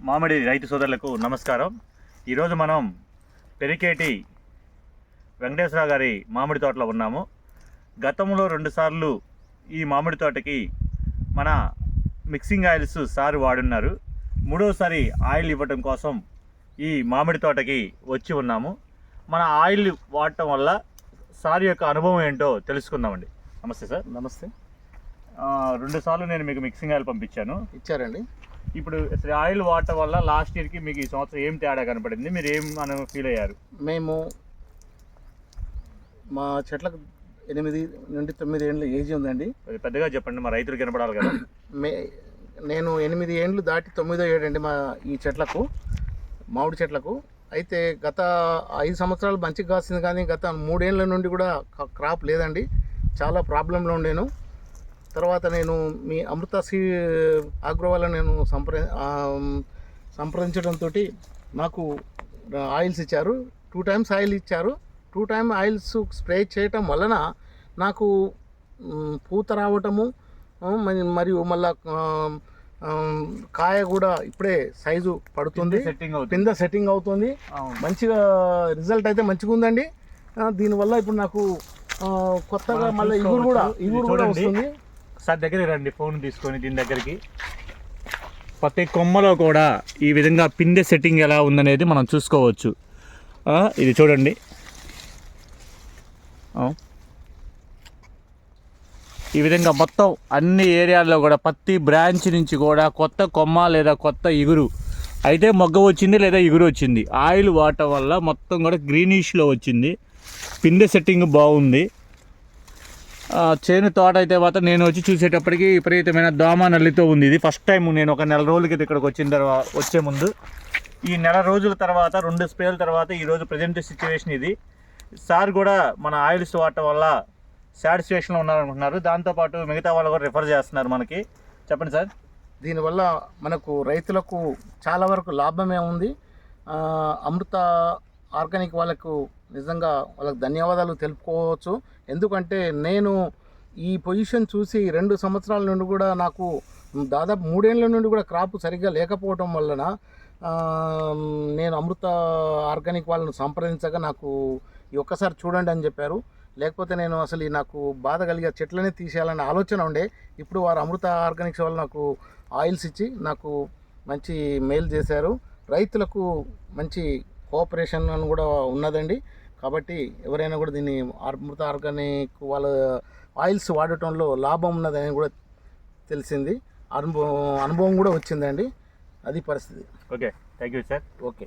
మామిడి రైతు సోదరులకు నమస్కారం. ఈరోజు మనం పెరికేటి వెంకటేశ్వరరావు గారి మామిడి తోటలో ఉన్నాము. గతంలో రెండుసార్లు ఈ మామిడి తోటకి మన మిక్సింగ్ ఆయిల్స్ సార్ వాడున్నారు. మూడోసారి ఆయిల్ ఇవ్వటం కోసం ఈ మామిడి తోటకి వచ్చి ఉన్నాము. మన ఆయిల్ వాడటం వల్ల సార్ యొక్క అనుభవం ఏంటో తెలుసుకుందామండి. నమస్తే సార్. నమస్తే. ఆ, రెండుసార్లు నేను మీకు మిక్సింగ్ ఆయిల్ పంపించాను. ఇచ్చారండి. ఇప్పుడు ఆయిల్ వాడటం వల్ల లాస్ట్ ఇయర్కి మీకు ఈ సంవత్సరం ఏం తేడా కనపడింది? మీరు ఏం మనం ఫీల్ అయ్యారు? మేము మా చెట్లకు ఎనిమిది నుండి తొమ్మిది ఏండ్ల ఏజ్ ఉందండి. అది పెద్దగా చెప్పండి మా రైతులు కనపడాలి కదా. మే నేను ఎనిమిది ఏండ్లు దాటి తొమ్మిదో ఏడండి మా ఈ చెట్లకు మామిడి చెట్లకు. అయితే గత ఐదు సంవత్సరాలు మంచిగా కాసింది కానీ గత మూడేళ్ళ నుండి కూడా క్రాప్ లేదండి. చాలా ప్రాబ్లంలో ఉండేను. తర్వాత నేను మీ అమృత సి ఆగ్రో వల్ల నేను సంప్ర సంప్రదించడంతో నాకు ఆయిల్స్ ఇచ్చారు. టూ టైమ్స్ ఆయిల్ ఇచ్చారు. టూ టైమ్ ఆయిల్స్ స్ప్రే చేయటం వలన నాకు పూత రావటము మరియు మళ్ళా కాయ కూడా ఇప్పుడే సైజు పడుతుంది. కింద సెట్టింగ్ అవుతుంది. మంచిగా రిజల్ట్ అయితే మంచిగా ఉందండి. దీనివల్ల ఇప్పుడు నాకు కొత్తగా మళ్ళీ ఇగురు కూడా. ఇగురు కూడా. వస్తుంది. సార్ దగ్గరికి రండి ఫోన్ తీసుకొని దీని దగ్గరికి. ప్రతి కొమ్మలో కూడా ఈ విధంగా పిందె సెట్టింగ్ ఎలా ఉందనేది మనం చూసుకోవచ్చు. ఇది చూడండి. ఈ విధంగా మొత్తం అన్ని ఏరియాల్లో కూడా ప్రతి బ్రాంచ్ నుంచి కూడా కొత్త కొమ్మ లేదా కొత్త ఇగురు. అయితే మొగ్గ వచ్చింది లేదా ఇగురు వచ్చింది. ఆయిల్ వాటర్ వల్ల మొత్తం కూడా గ్రీనిష్లో వచ్చింది. పిందె సెట్టింగ్ బాగుంది. చేను తోట అయితే మాత్రం నేను వచ్చి చూసేటప్పటికి విపరీతమైన దోమ నల్లితో ఉంది. ఇది ఫస్ట్ టైం నేను ఒక నెల రోజుల క్రితం ఇక్కడికి వచ్చిన తర్వాత వచ్చే ముందు. ఈ నెల రోజుల తర్వాత రెండు స్ప్రేల తర్వాత ఈరోజు ప్రజెంట్ సిచ్యువేషన్ ఇది. సార్ కూడా మన ఆయిల్స్ వాడటం వల్ల సాటిస్ఫాక్షన్లో ఉన్నారనుకుంటున్నారు. దాంతోపాటు మిగతా వాళ్ళు కూడా రిఫర్ చేస్తున్నారు మనకి. చెప్పండి సార్ దీనివల్ల మనకు రైతులకు చాలా వరకు లాభమే ఉంది. అమృత ఆర్గానిక్ వాళ్ళకు నిజంగా వాళ్ళకి ధన్యవాదాలు తెలుపుకోవచ్చు. ఎందుకంటే నేను ఈ పొజిషన్ చూసి రెండు సంవత్సరాల నుండి కూడా నాకు దాదాపు మూడేళ్ళ నుండి కూడా క్రాప్ సరిగ్గా లేకపోవటం వలన నేను అమృత ఆర్గానిక్ వాళ్ళను సంప్రదించగా నాకు ఈ ఒక్కసారి చూడండి అని చెప్పారు. లేకపోతే నేను అసలు ఈ నాకు బాధ కలిగే చెట్లనే తీసేయాలనే ఆలోచన ఉండే. ఇప్పుడు వారు అమృత ఆర్గానిక్స్ వాళ్ళు నాకు ఆయిల్స్ ఇచ్చి నాకు మంచి మెయిల్ చేశారు. రైతులకు మంచి కోఆపరేషన్ అని కూడా ఉన్నదండి. కాబట్టి ఎవరైనా కూడా దీన్ని అమృత ఆర్గానిక్ వాళ్ళ ఆయిల్స్ వాడటంలో లాభం ఉన్నదని కూడా తెలిసింది. అనుభవం అనుభవం కూడా వచ్చిందండి. అది పరిస్థితి. Okay. Thank you sir. Okay.